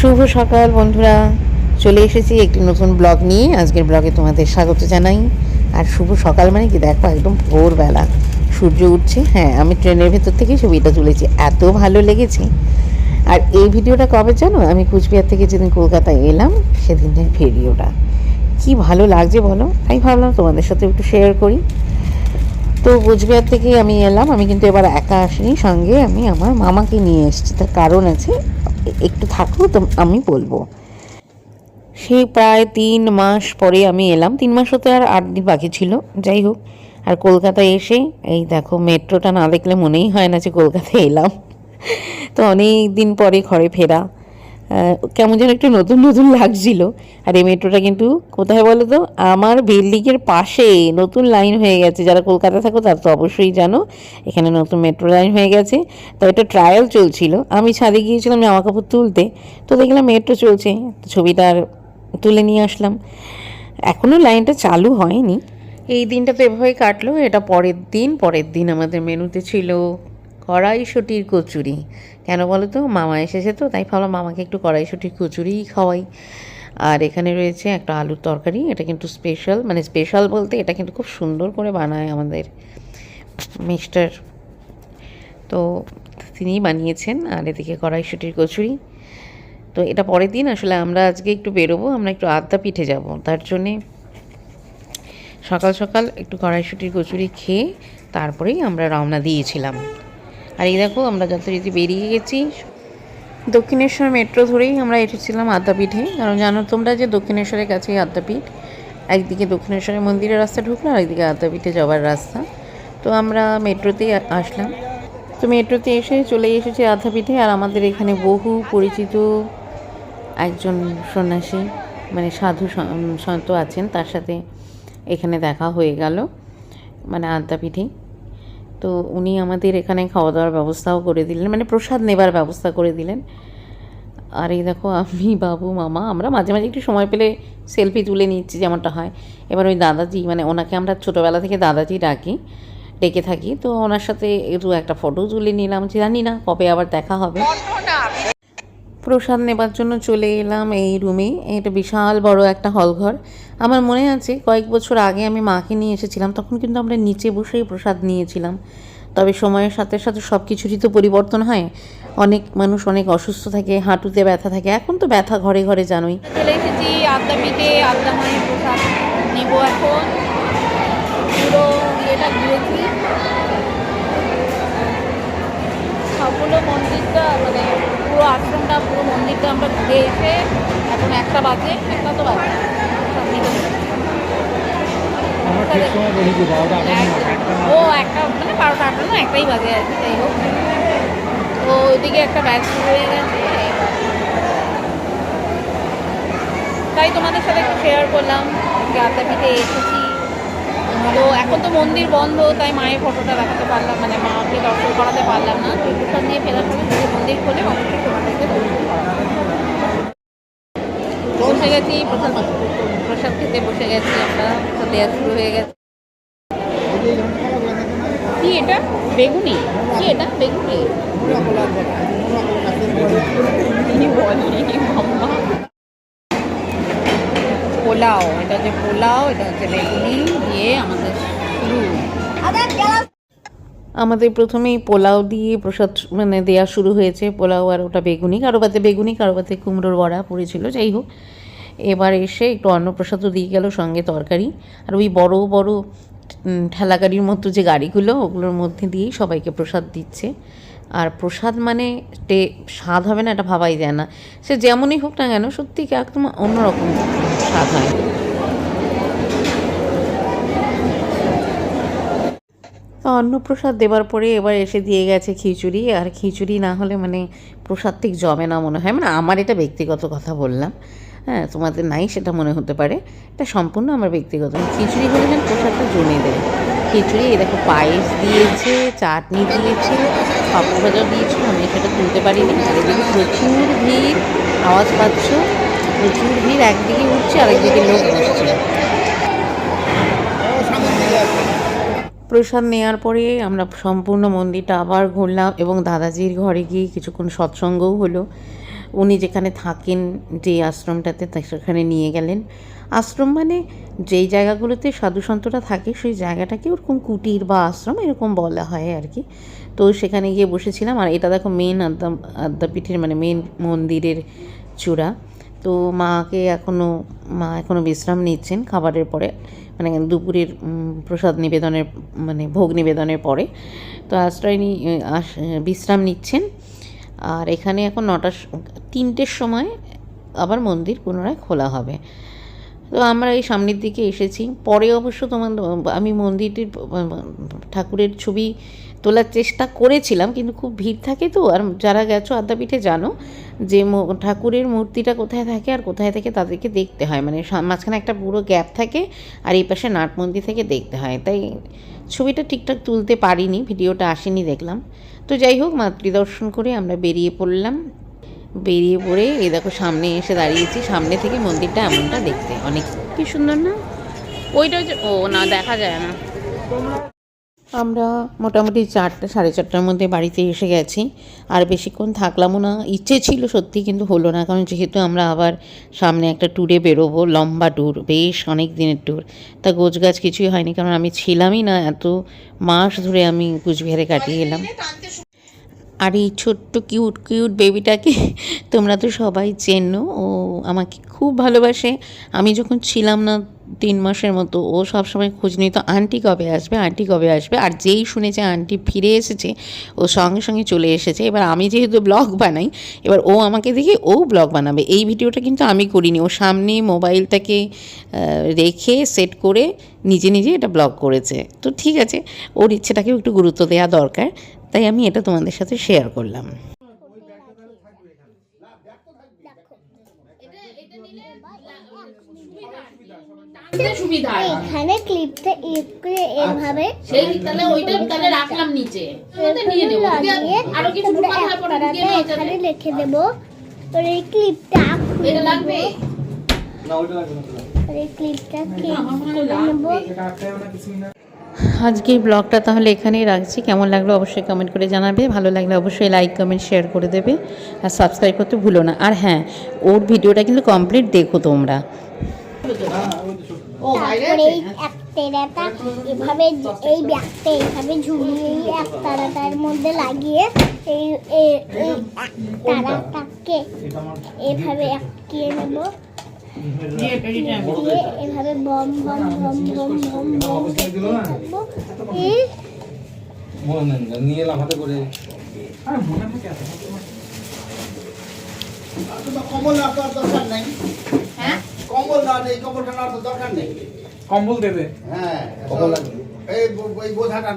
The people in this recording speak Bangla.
শুভ সকাল, বন্ধুরা। চলে এসেছি একটি নতুন ব্লগ নিয়ে। আজকের ব্লগে তোমাদের স্বাগত জানাই। আর শুভ সকাল মানে কি? দেখো, একদম ভোরবেলা। সূর্য উঠছে। হ্যাঁ আমি ট্রেনের ভেতর থেকে ছবিটা তুলেছি। এত ভালো লেগেছে। আর এই ভিডিওটা কবে জানো? আমি কুচবিহার থেকে যেদিন কলকাতায় এলাম, সেদিনের ভিডিওটা। কি ভালো লাগছে বলো? তাই ভাবলাম তোমাদের সাথে একটু শেয়ার করি। তো কোচবিহার থেকে আমি এলাম। আমি কিন্তু এবার একা আসিনি। সঙ্গে আমি আমার মামাকে নিয়ে এসেছি। তার কারণ আছে একটু থাকো তো আমি বলব। সেই প্রায় তিন মাস পরে আমি এলাম। তিন মাস হতে আর আট দিন বাকি ছিল। যাই হোক, আর কলকাতায় এসে এই দেখো, মেট্রোটা না দেখলে মনেই হয় না যে কলকাতায় এলাম। তো অনেক দিন পরে ঘরে ফেরা। কেমন যেন একটু নতুন নতুন লাগছিল। আর এই মেট্রোটা কিন্তু কোথায় বলো তো? আমার বিল্ডিংয়ের পাশে নতুন লাইন হয়ে গেছে। যারা কলকাতা থাকো তারা তো অবশ্যই জানো, এখানে নতুন মেট্রো লাইন হয়ে গেছে। তো এটা ট্রায়াল চলছিল। আমি ছাদে গিয়েছিলাম জামা কাপড় তুলতে। তো দেখলাম মেট্রো চলছে। ছবিটা আর তুলে নিয়ে আসলাম। এখনও লাইনটা চালু হয়নি। এই দিনটা তো এভাবেই কাটলো। এটা পরের দিন। পরের দিন আমাদের মেনুতে ছিল কড়াইশুটির কচুরি। কেন বলো তো? মামা এসেছে তো, তাই ভাবলাম মামাকে একটু কড়াইশুটির কচুরিই খাওয়াই। আর এখানে রয়েছে একটা আলুর তরকারি, এটা কিন্তু স্পেশাল মানে স্পেশাল বলতে এটা কিন্তু খুব সুন্দর করে বানায় আমাদের মিস্টার তো তিনিই বানিয়েছেন, আর এদিকে কড়াইশুটির কচুরি। তো এটা পরের দিন, আসলে আমরা আজকে একটু বেরোবো, আমরা একটু আদ্যা পিঠে যাব। তার জন্যে সকাল সকাল একটু কড়াইশুটির কচুরি খেয়ে তারপরেই আমরা রওনা দিয়েছিলাম। আর এই দেখো, আমরা যথারীতি বেরিয়ে গেছি। দক্ষিণেশ্বর মেট্রো ধরেই আমরা এসেছিলাম আদ্যাপীঠে। কারণ জানো তোমরা যে দক্ষিণেশ্বরের কাছেই আদ্যাপীঠ? একদিকে দক্ষিণেশ্বরের মন্দিরের রাস্তা ঢুকলো, আর একদিকে আদ্যাপীঠে যাওয়ার রাস্তা। তো আমরা মেট্রোতেই আসলাম। তো মেট্রোতে এসে চলে এসেছি আদ্যাপীঠে, আর আমাদের এখানে বহু পরিচিত একজন সন্ন্যাসী মানে সাধু সন্ত আছেন, তার সাথে এখানে দেখা হয়ে গেল মানে আদ্যাপীঠে। তো উনি আমাদের এখানে খাওয়া দাওয়ার ব্যবস্থাও করে দিলেন মানে প্রসাদ নেবার ব্যবস্থা করে দিলেন। আর এই দেখো, আমি, বাবু, মামা, আমরা মাঝে মাঝে একটু সময় পেলে সেলফি তুলে নিচ্ছি যেমনটা হয়। এবার ওই দাদাজি মানে ওনাকে আমরা ছোটোবেলা থেকে দাদাজি ডাকি, ডেকে থাকি। তো ওনার সাথে একটু একটা ফটো তুলে নিলাম। জানি না কবে আবার দেখা হবে। প্রসাদ নেবার জন্য চলে এলাম এই রুমে এটা বিশাল বড় একটা হলঘর। আমার মনে আছে, কয়েক বছর আগে আমি মাকে নিয়ে এসেছিলাম, তখন কিন্তু আমরা নিচে বসেই প্রসাদ নিয়েছিলাম। তবে সময়ের সাথে সাথে সব কিছুরই তো পরিবর্তন হয়। অনেক মানুষ অনেক অসুস্থ থাকে, হাঁটুতে ব্যথা থাকে। এখন তো ব্যথা ঘরে ঘরে জানোই। চলে এসেছি আদ্যা মায়ের প্রসাদ নিব এখন। পুরো ইয়েটা ঘুরেছি সবগুলো মন্দিরটা মানে পুরো আশ্রমটা পুরো মন্দিরটা আমরা ঘুরে এসে এখন একটা বাজে একটা তো বাজে। ও একটা মানে বারোটা আটটা না একটাই বাজে আর কি যাই হোক। তো ওইদিকে একটা ব্যাচ শুরু হয়ে গেছে তাই তোমাদের সাথে একটু শেয়ার করলাম যে আদ্যাপীঠে এসেছি। তো এখন তো মন্দির বন্ধ তাই মায়ের ফটোটা দেখাতে পারলাম মানে মাকে দর্শন করাতে পারলাম না। তো নিয়ে ফেরার সময় যদি মন্দির খোলে অবশ্যই তোমাদেরকে দর্শন করাবো। বসে গেছি প্রসাদ প্রসাদ খেতে বসে গেছি আমরা দেওয়া শুরু হয়ে গেছে। কি এটা? বেগুনি? কি এটা? বেগুনি। তিনি বলেনি মাম্মা। পোলাও, এটা হচ্ছে পোলাও, এটা হচ্ছে বেগুনি দিয়ে আমাদের শুরু। আমাদের প্রথমেই পোলাও দিয়ে প্রসাদ মানে দেওয়া শুরু হয়েছে, পোলাও আর ওটা বেগুনি, কারও পাতে বেগুনি, কারও পাতে কুমড়োর বড়া পড়েছিল, যাই হোক। এবার এসে একটু অন্নপ্রসাদও দিয়ে গেল, সঙ্গে তরকারি। আর ওই বড় বড় ঠেলা গাড়ির মতো যে গাড়িগুলো, ওগুলোর মধ্যে দিয়েই সবাইকে প্রসাদ দিচ্ছে। আর প্রসাদ মানে টে, স্বাদ হবে না, এটা ভাবাই যায় না। সে যেমনই হোক না কেন, সত্যি একদম অন্যরকম স্বাদ হয়। অন্নপ্রসাদ দেওয়ার পরে এবার এসে দিয়ে গেছে খিচুড়ি, আর খিচুড়ি না হলে মানে প্রসাদ ঠিক জমে না মনে হয়। মানে আমার এটা ব্যক্তিগত কথা বললাম। হ্যাঁ তোমাদের নাই সেটা মনে হতে পারে। এটা সম্পূর্ণ আমার ব্যক্তিগত। খিচুড়ি হলে যেন প্রসাদটা জমে দেয়। খিচুড়ি, এই দেখো, পায়েস দিয়েছে, চাটনি দিয়েছে পাপড় ভাজা দিয়েছিল, আমি সেটা তুলতে পারিনি। আর এদিকে প্রচুর ভিড়, আওয়াজ পাচ্ছ? প্রচুর ভিড়, একদিকে উঠছে, আরেকদিকে লোক বসছে। প্রসাদ নেওয়ার পরে আমরা সম্পূর্ণ মন্দিরটা আবার ঘুরলাম এবং দাদাজির ঘরে গিয়ে কিছুক্ষণ সৎসঙ্গও হলো। উনি যেখানে থাকেন যে আশ্রমটাতে সেখানে নিয়ে গেলেন। আশ্রম মানে যেই জায়গাগুলোতে সাধু সন্তরা থাকে, সেই জায়গাটাকে ওরকম কুটির বা আশ্রম এরকম বলা হয় আর কি। তো সেখানে গিয়ে বসেছিলাম, আর এটা দেখো মেন আদ্যা, আদ্যাপীঠের মানে মেন মন্দিরের চূড়া। তো মাকে এখনও মা এখনও বিশ্রাম নিচ্ছেন খাবারের পরে মানে দুপুরের প্রসাদ নিবেদনের মানে ভোগ নিবেদনের পরে। তো আশ্রয় বিশ্রাম নিচ্ছেন। আর এখানে এখন নটার তিনটের সময় আবার মন্দির পুনরায় খোলা হবে। তো আমরা এই সামনের দিকে এসেছি। পরে অবশ্য তোমার, আমি মন্দিরটির, ঠাকুরের ছবি তোলার চেষ্টা করেছিলাম, কিন্তু খুব ভিড় থাকে তো। আর যারা গেছো আদ্যাপীঠে জানো যে ঠাকুরের মূর্তিটা কোথায় থাকে আর কোথায় থেকে তাদেরকে দেখতে হয়। মানে মাঝখানে একটা পুরো গ্যাপ থাকে আর এই পাশে নাট মন্দির থেকে দেখতে হয়। তাই ছবিটা ঠিকঠাক তুলতে পারিনি, ভিডিওটা আসেনি দেখলাম। তো যাই হোক, মাতৃদর্শন করে আমরা বেরিয়ে পড়লাম। বেরিয়ে পড়ে, এই দেখো সামনে এসে দাঁড়িয়েছি। সামনে থেকে মন্দিরটা এমনটা দেখতে। অনেক কি সুন্দর না? ওইটা ও না, দেখা যায় না। আমরা মোটামুটি চারটে, সাড়ে চারটার মধ্যে বাড়িতে এসে গেছি। আর বেশিক্ষণ থাকলামও না। ইচ্ছে ছিল সত্যি, কিন্তু হলো না। কারণ যেহেতু আমরা আবার সামনে একটা ট্যুরে বেরোবো, লম্বা ট্যুর বেশ অনেক দিনের ট্যুর তা গোছগাছ কিছুই হয়নি, কারণ আমি ছিলামই না। এত মাস ধরে আমি কুচবিহারে কাটিয়ে এলাম। আর এই ছোট্ট কিউট কিউট বেবিটাকে তোমরা তো সবাই চেনো, ও আমাকে খুব ভালোবাসে। আমি যখন ছিলাম না তিন মাসের মতো, ও সবসময় খোঁজ নিত, আন্টি কবে আসবে? আন্টি কবে আসবে? আর যেই শুনেছে আন্টি ফিরে এসেছে, ও সঙ্গে সঙ্গে চলে এসেছে। এবার আমি যেহেতু ব্লগ বানাই, এবার ও আমাকে দেখে ও ব্লগ বানাবে। এই ভিডিওটা কিন্তু আমি করিনি। ও সামনে মোবাইলটাকে রেখে সেট করে নিজে নিজে এটা ব্লগ করেছে। তো ঠিক আছে, ওর ইচ্ছেটাকেও একটু গুরুত্ব দেওয়া দরকার। তাই আমি এটা তোমাদের সাথে শেয়ার করলাম। সুবিধা এখানে ক্লিপটা করে এভাবে সেই তাহলে ওইটা তাহলে রাখলাম নিচে। নিয়ে নেব। লাগিয়ে কিছু এখানে লিখে দেবো। তোর এই ক্লিপটা এটা লাগবে? না ওইটা লাগবে না এই ক্লিপটা আমার মনে নেব এটা আটকায় না কিছুই না আজকের ব্লগটা তাহলে এখানেই রাখছি। কেমন লাগল অবশ্যই কমেন্ট করে জানাবে। ভালো লাগলে অবশ্যই লাইক কমেন্ট শেয়ার করে দেবে। আর সাবস্ক্রাইব করতে ভুলো না। আর হ্যাঁ ওর ভিডিওটা কিন্তু কমপ্লিট দেখো তোমরা। এভাবে এই ব্যাগটা এইভাবে ঝুলিয়ে এই একটারাটার মধ্যে লাগিয়ে এই আমার এভাবে আটকিয়ে নেব। নিয়ে এভাবে বম বম বম বম বম বম অবস্থায় দিল না থাকব এই মনে নেন না, নিয়ে এলাম হাতে করে মনে না দরকার নেই হ্যাঁ কম্বল না এই কম্বলটা না তো দরকার নেই কম্বল দেবে হ্যাঁ কম্বল লাগবে। এই বোঝাটা